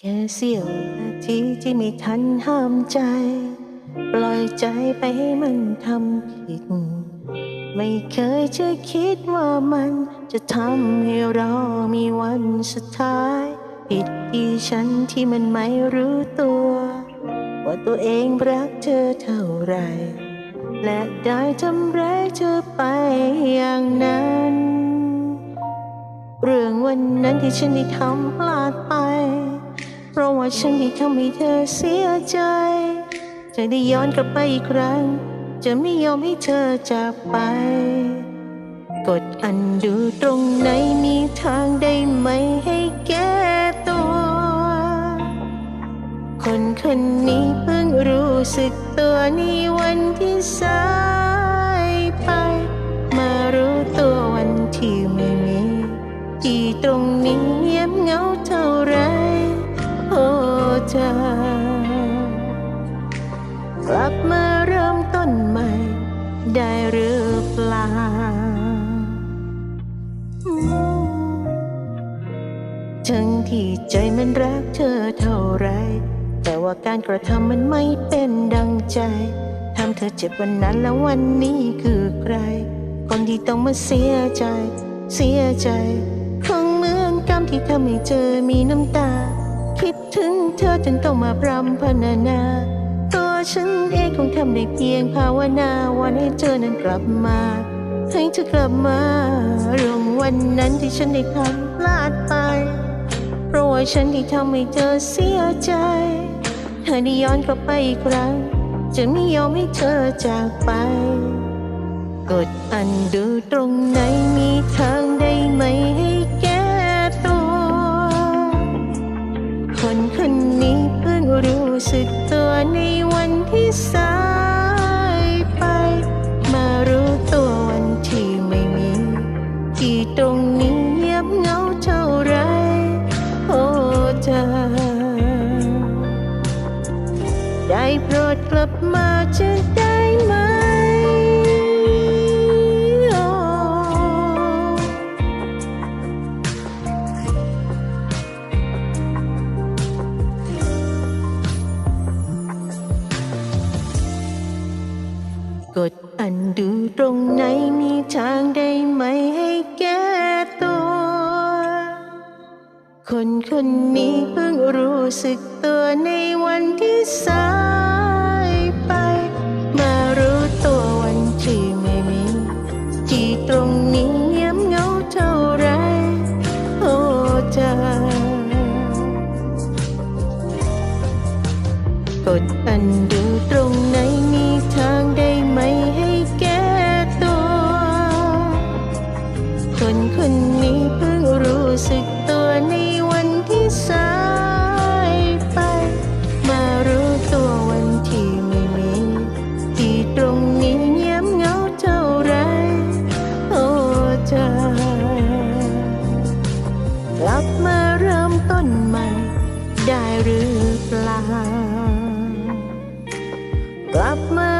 แค่เสี้ยวนาทีที่ไม่ทันห้ามใจ ปล่อยใจไปให้มันทำผิด ไม่เคยจะคิดว่ามันจะทำให้เรามีวันสุดท้าย ผิดที่ฉันที่มันไม่รู้ตัว ว่าตัวเองรักเธอเท่าไหรและได้ทำร้ายเธอไปอย่างนั้น เรื่องวันนั้นที่ฉันได้ทำพลาดไป เพราะว่าฉันได้ทำให้เธอเสียใจ จะได้ย้อนกลับไปอีกครั้ง จะไม่ยอมให้เธอจากไป กดอันดูตรงไหนมีทางได้ไหมให้แก้ตัว คนคนนี้เพิ่งรู้สึกตัวในวันที่สายไป มารู้ตัววันที่ไม่มี ที่ตรงนี้เงียบเหงาเท่าไร เธอกลับมาเริ่มต้นใหม่ ได้หรือเปล่าทั้งที่ใจมันรักเธอเท่าไร แต่ว่าการกระทำมันไม่เป็นดังใจ ทำเธอเจ็บวันนั้นแล้ววันนี้คือใคร คนที่ต้องมาเสียใจ เสียใจ คงเหมือนกรรมที่ทำให้เธอมีน้ำตา คิดถึงเธอจนต้องมาพรำพรรณนา ตัวฉันเองคงทำได้เพียงภาวนาวันให้เธอนั้นกลับมา ให้เธอกลับมาเรื่องวันนั้นที่ฉันได้ทำพลาดไป เพราะว่าฉันที่ทำให้เธอเสียใจ เธอได้ย้อนกลับไปอีกครั้ง จะไม่ยอมให้เธอจากไป กดอันดูตรงไหนมีทางได้ไหมให้แก รู้สึกตัวในวันที่สายไป มารู้ตัววันที่ไม่มี ที่ตรงนี้เงียบเหงาเท่าไรโอ้เธอ ได้โปรดกลับมาจะ กดอันดูตรงไหนมีทางได้ไหมให้แก้ตัว คนคนนี้เพิ่งรู้สึกตัวในวันที่สายไป มารู้ตัววันที่ไม่มี ที่ตรงนี้เงียบเงาเท่าไรโอ้เธอกดอันดู มาเริ่มต้นใหม่ ได้หรือเปล่ากลับมา